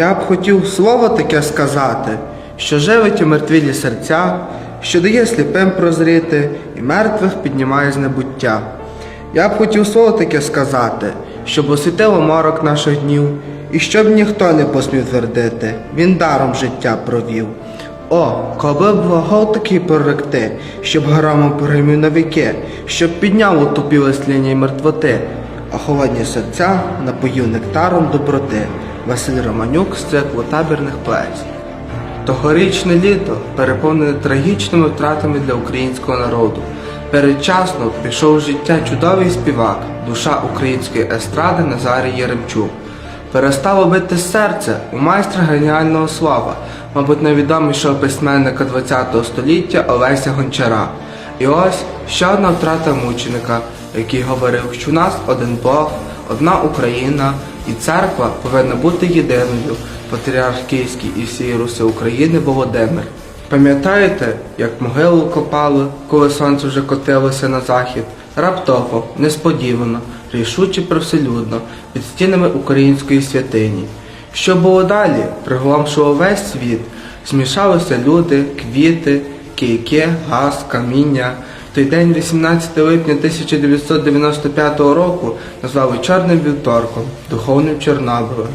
Я б хотів слово таке сказати, що живить у мертвілі серця, що дає сліпим прозріти і мертвих піднімає з небуття. Я б хотів слово таке сказати, щоб освітило морок наших днів, і щоб ніхто не посмів твердити, він даром життя провів. О, коли б вогол такий проректи, щоб громом переймів на віки, щоб підняв утопіли сління мертвоти, а холодні серця напоїв нектаром доброти. Василь Романюк з циклу табірних поезій. Тогорічне літо переповнене трагічними втратами для українського народу. Передчасно пішов з життя чудовий співак, душа української естради Назарій Єремчук. Перестало бити серце у майстра геніального слова, мабуть, найвідомішого письменника ХХ століття Олеся Гончара. І ось ще одна втрата мученика, який говорив, що у нас один Бог, одна Україна, і церква повинна бути єдиною, патріарх Київський і всієї Руси України Володимир. Пам'ятаєте, як могилу копали, коли сонце вже котилося на захід? Раптово, несподівано, рішуче привселюдно, під стінами української святині. Що було далі, приголомшило весь світ, змішалися люди, квіти, кийки, газ, каміння. Той день, 18 липня 1995 року, назвали Чорним вівторком, духовним Чорнобилем.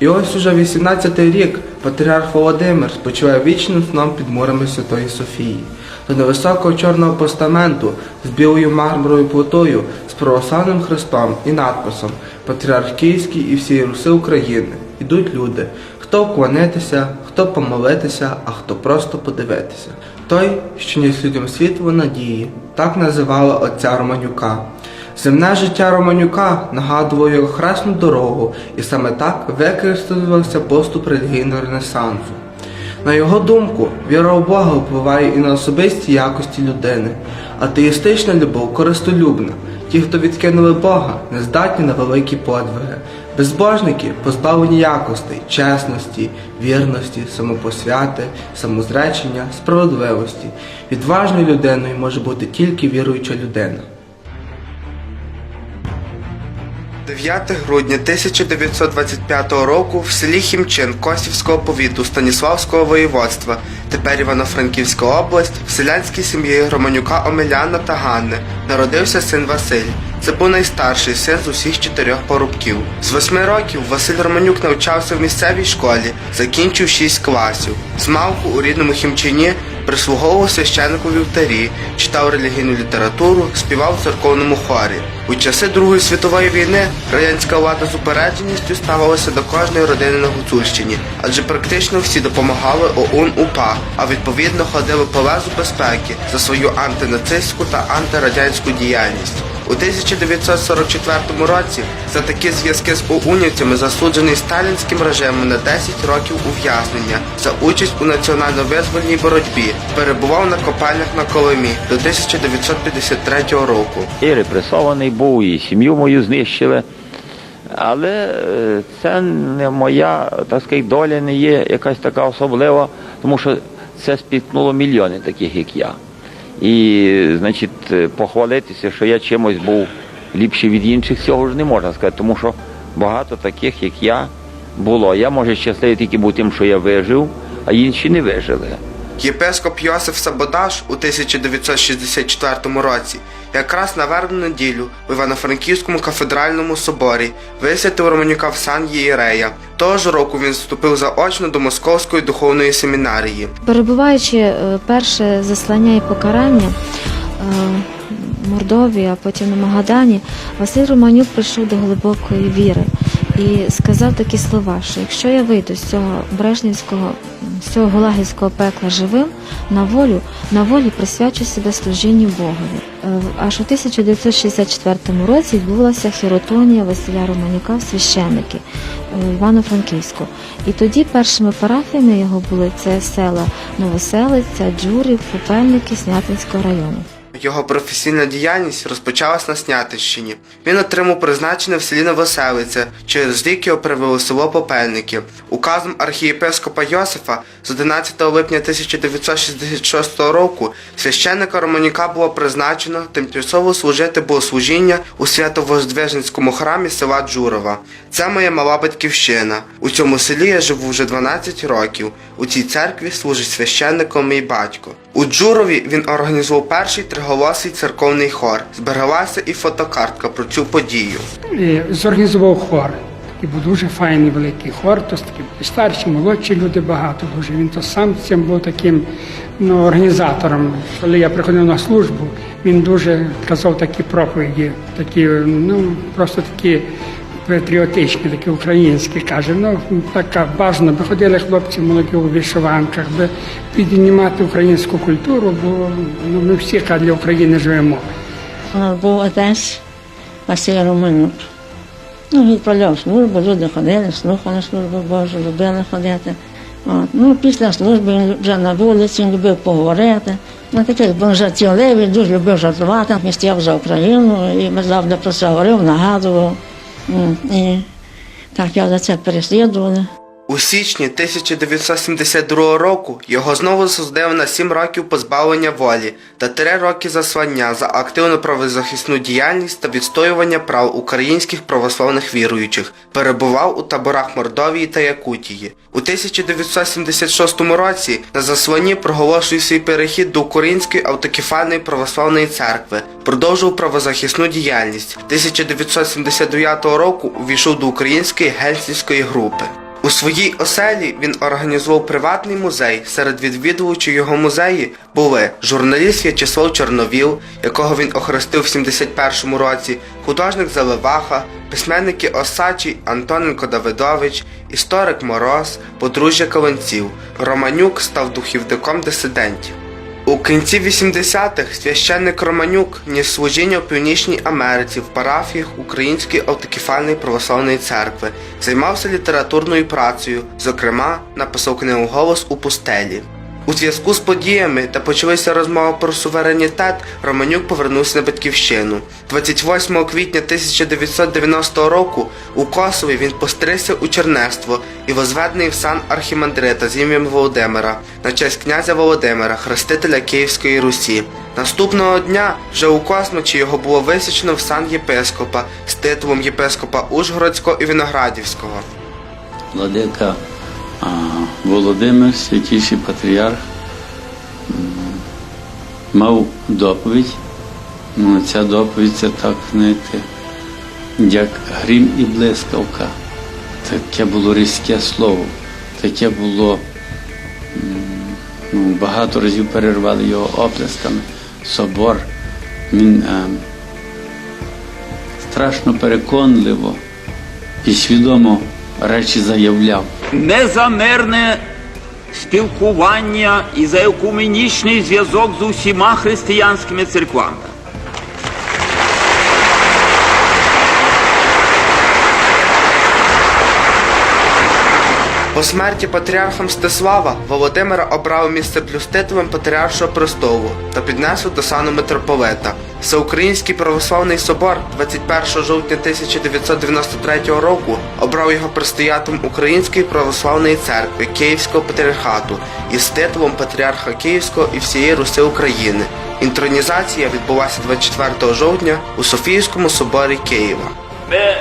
І ось уже 18-й рік патріарх Володимир спочиває вічним сном під мурами Святої Софії. До невисокого чорного постаменту з білою мармуровою плитою, з православним хрестом і надписом Патріарх Київський і всієї Руси України. Ідуть люди, хто вклонитися, хто помолитися, а хто просто подивитися. Той, що ніс людям світло надії, так називала отця Романюка. Земне життя Романюка нагадувало його хресну дорогу, і саме так використовувався поступ релігійного ренесансу. На його думку, віра у Бога впливає і на особисті якості людини. Атеїстична любов користолюбна. Ті, хто відкинули Бога, не здатні на великі подвиги. Безбожники позбавлені якостей, чесності, вірності, самопосвяти, самозречення, справедливості. Відважною людиною може бути тільки віруюча людина. 9 грудня 1925 року в селі Хімчин Косівського повіту Станіславського воєводства, тепер Івано-Франківська область, в селянській сім'ї Романюка Омеляна та Ганни народився син Василь. Це був найстарший син з усіх чотирьох порубків. З восьми років Василь Романюк навчався в місцевій школі, закінчив шість класів. З малку у рідному Хімчині прислуговував священнику вівтарі, читав релігійну літературу, співав в церковному хорі. У часи Другої світової війни радянська влада з упередженістю ставилася до кожної родини на Гуцульщині, адже практично всі допомагали ОУН УПА, а відповідно ходили по лезу безпеки за свою антинацистську та антирадянську діяльність. У 1944 році за такі зв'язки з ОУНівцями засуджений сталінським режимом на 10 років ув'язнення за участь у національно-визвольній боротьбі. Перебував на копальнях на Колимі до 1953 року. І репресований був, і сім'ю мою знищили. Але е, це не моя, так сказати, доля не є якась така особлива, тому що це спіткнуло мільйони таких, як я. І, значить, е, похвалитися, що я чимось був ліпший від інших, цього ж не можна сказати, тому що багато таких, як я, було. Я, може, щасливий тільки був тим, що я вижив, а інші не вижили. Єпископ Йосиф Сабодаш у 1964 році, якраз на вербну неділю в Івано-Франківському кафедральному соборі висвятив Романюка в сан Єрея. Того ж року він вступив заочно до Московської духовної семінарії. Перебуваючи е, перше заслання і покарання е, в а потім на Магадані, Василь Романюк прийшов до глибокої віри і сказав такі слова, що якщо я вийду з цього Брежнівського, з цього гулагівського пекла живим на волю, на волі присвячу себе служінню Богові. Е, Аж у 1964 році відбулася хіротонія Василя Романюка в священники е, в Івано-Франківську. І тоді першими парафіями його були це села Новоселиця, Джурів, Попельники, Снятинського району. Його професійна діяльність розпочалась на Снятищині. Він отримав призначення в селі Новоселиця, через рік його перевели в село Попельники. Указом архієпископа Йосифа з 11 липня 1966 року священника Романюка було призначено тимчасово служити богослужіння у Свято-Воздвиженському храмі села Джурова. Це моя мала батьківщина. У цьому селі я живу вже 12 років. У цій церкві служить священником мій батько. У Джурові він організував перший триголосий церковний хор. Збереглася і фотокартка про цю подію. І зорганізував хор. І був дуже файний великий хор, то такі старші, молодші люди багато дуже. Він то сам цим був таким ну, організатором. Коли я приходив на службу, він дуже казав такі проповіді, такі, ну просто такі патріотичні, такі українські. Каже, ну така бажано, би ходили хлопці молоді у вишиванках, би піднімати українську культуру, бо ну, ми всі для України живемо. Був отець Василь Романюк. Ну, відправляв службу, люди ходили, слухали службу Божу, любили ходити. От. Ну, після служби він вже на вулиці, він любив поговорити. Ну, такий був жартівливий, дуже любив жартувати, містяв за Україну, і ми завжди про це говорив, нагадував. Так я за це переслідували. У січні 1972 року його знову засудили на 7 років позбавлення волі та 3 роки заслання за активну правозахисну діяльність та відстоювання прав українських православних віруючих. Перебував у таборах Мордовії та Якутії. У 1976 році на засланні проголошує свій перехід до Української автокефальної православної церкви. Продовжував правозахисну діяльність. 1979 року увійшов до Української гельсінської групи. У своїй оселі він організував приватний музей. Серед відвідувачів його музеї були журналіст В'ячеслав Чорновіл, якого він охрестив в 71-му році, художник Заливаха, письменники Осачі Антоненко Давидович, історик Мороз, подружжя Каленців. Романюк став духівником дисидентів. У кінці 80-х священник Романюк ніс служіння у Північній Америці в парафіях Української автокефальної православної церкви, займався літературною працею, зокрема, написав книгу Голос у пустелі. У зв'язку з подіями та почалися розмови про суверенітет, Романюк повернувся на батьківщину. 28 квітня 1990 року у Косові він постригся у чернество і возведений в сан архімандрита з ім'ям Володимира на честь князя Володимира, хрестителя Київської Русі. Наступного дня вже у Космичі його було висічено в сан єпископа з титулом єпископа Ужгородського і Виноградівського. владика Володимир, святіший патріарх, мав доповідь. Ну, ця доповідь це так, знаєте, як грім і блискавка. Таке було різке слово, таке було. Ну, багато разів перервали його оплесками. Собор. Він е, страшно переконливо і свідомо речі заявляв. Не за мирне спілкування і за екуменічний зв'язок з усіма християнськими церквами. По смерті патріарха Мстислава Володимира обрав місце блюстителем патріаршого престолу та піднесли до сану митрополита. Всеукраїнський православний собор 21 жовтня 1993 року обрав його предстоятелем Української православної церкви Київського патріархату із титулом патріарха Київського і всієї Руси України. Інтронізація відбулася 24 жовтня у Софійському соборі Києва. Ми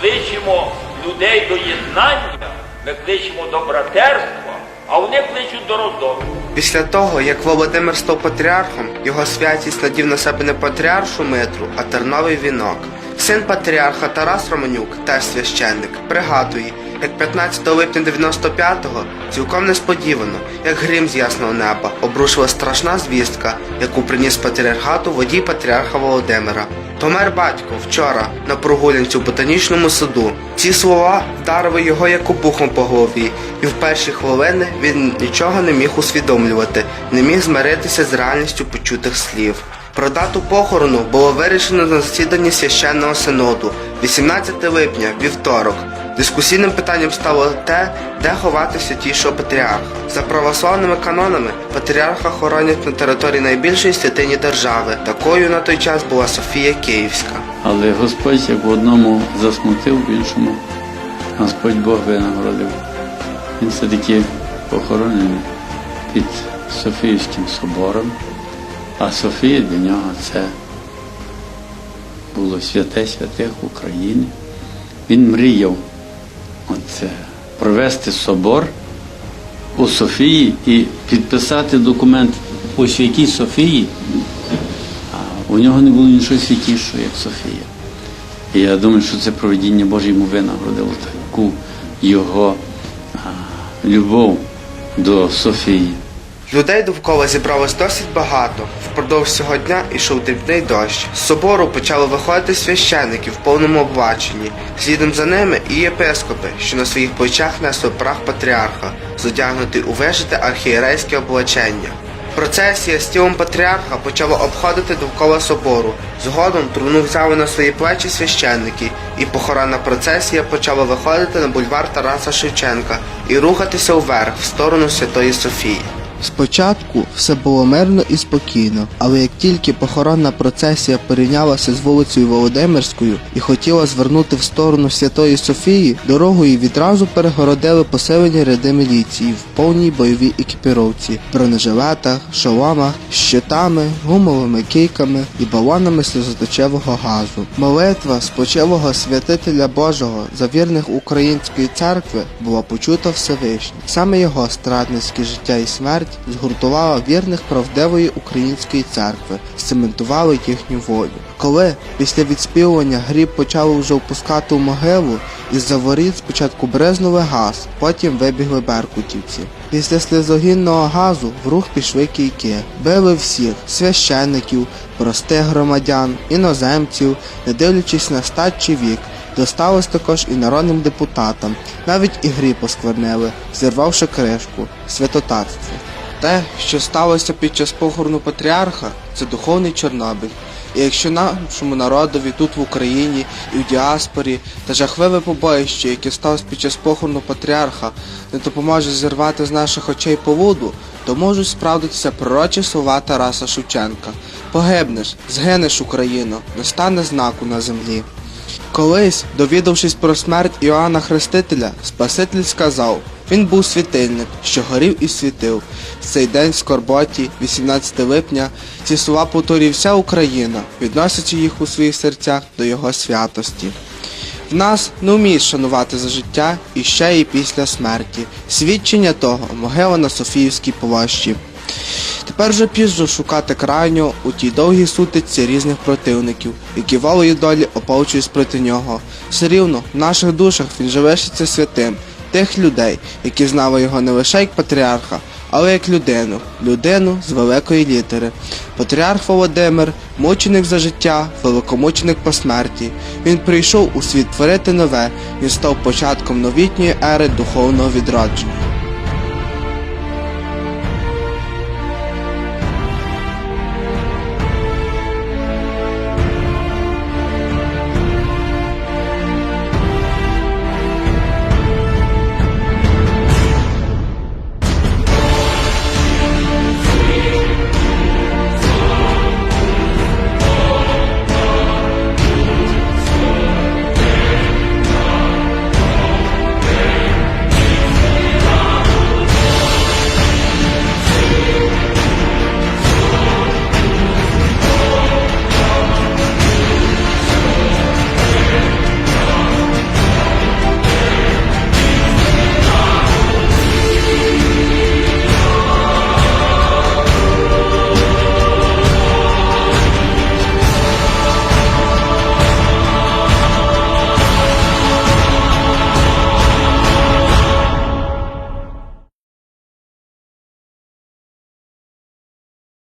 кличемо людей до єднання, ми кличемо до братерства, а вони кличуть до роздору. Після того, як Володимир став патріархом, його святість надів на себе не патріаршу митру, а терновий вінок. Син патріарха Тарас Романюк, теж священник, пригадує, як 15 липня 95-го, цілком несподівано, як грім з ясного неба, обрушила страшна звістка, яку приніс патріархату водій патріарха Володимира. Помер батько вчора на прогулянці у ботанічному саду. Ці слова вдарили його як обухом по голові, і в перші хвилини він нічого не міг усвідомлювати, не міг змиритися з реальністю почутих слів. Про дату похорону було вирішено на засіданні священного синоду 18 липня, вівторок. Дискусійним питанням стало те, де ховати святішого патріарха. За православними канонами патріарха хоронять на території найбільшої святині держави. Такою на той час була Софія Київська. Але Господь як в одному засмутив, в іншому Господь Бог винагородив. Він все-таки похоронений під Софіївським собором, а Софія для нього це було святе святих України. Він мріяв оце, провести собор у Софії і підписати документ у святій Софії. А у нього не було нічого святішого, як Софія. І я думаю, що це проведіння Боже йому винагородило таку його а, любов до Софії. Людей довкола зібралось досить багато. Впродовж цього дня ішов дрібний дощ. З собору почали виходити священники в повному облаченні. Слідом за ними і єпископи, що на своїх плечах несли прах патріарха, задягнутий у вишите архієрейське облачення. Процесія з тілом патріарха почала обходити довкола собору. Згодом труну взяли на свої плечі священники, і похоронна процесія почала виходити на бульвар Тараса Шевченка і рухатися вверх в сторону Святої Софії. Спочатку все було мирно і спокійно, але як тільки похоронна процесія порівнялася з вулицею Володимирською і хотіла звернути в сторону Святої Софії, дорогою відразу перегородили посилені ряди міліції в повній бойовій екіпіровці, бронежилетах, шоломах, щитами, гумовими кийками і балонами сльозоточивого газу. Молитва спочилого святителя Божого за вірних української церкви була почута Всевишнім. Саме його страдницьке життя і смерть згуртувала вірних правдивої української церкви, сцементували їхню волю. Коли після відспівування гріб почали вже впускати у могилу, із-за воріт спочатку бризнули газ, потім вибігли беркутівці. Після сльозогінного газу в рух пішли кійки, били всіх священників, простих громадян, іноземців, не дивлячись на стать чи вік. Досталось також і народним депутатам, навіть і грі посквернили, зірвавши кришку, святотатство. Те, що сталося під час похорону патріарха, це духовний Чорнобиль. І якщо нашому народові тут в Україні і в діаспорі та жахливе побоїще, яке сталося під час похорону патріарха, не допоможе зірвати з наших очей поводу, то можуть справдитися пророчі слова Тараса Шевченка. Погибнеш, згинеш Україно, не стане знаку на землі. Колись, довідавшись про смерть Іоанна Хрестителя, Спаситель сказав, він був світильник, що горів і світив. Цей день в скорботі, 18 липня, ці слова повторює вся Україна, відносячи їх у своїх серцях до його святості. В нас не вміють шанувати за життя і ще і після смерті. Свідчення того могила на Софіївській площі. Тепер вже пізно шукати крайнього у тій довгій сутиці різних противників, які волею долі ополчують проти нього. Все рівно в наших душах він же лишиться святим, тих людей, які знали його не лише як патріарха, але як людину, людину з великої літери. Патріарх Володимир, мученик за життя, великомученик по смерті. Він прийшов у світ творити нове, він став початком новітньої ери духовного відродження.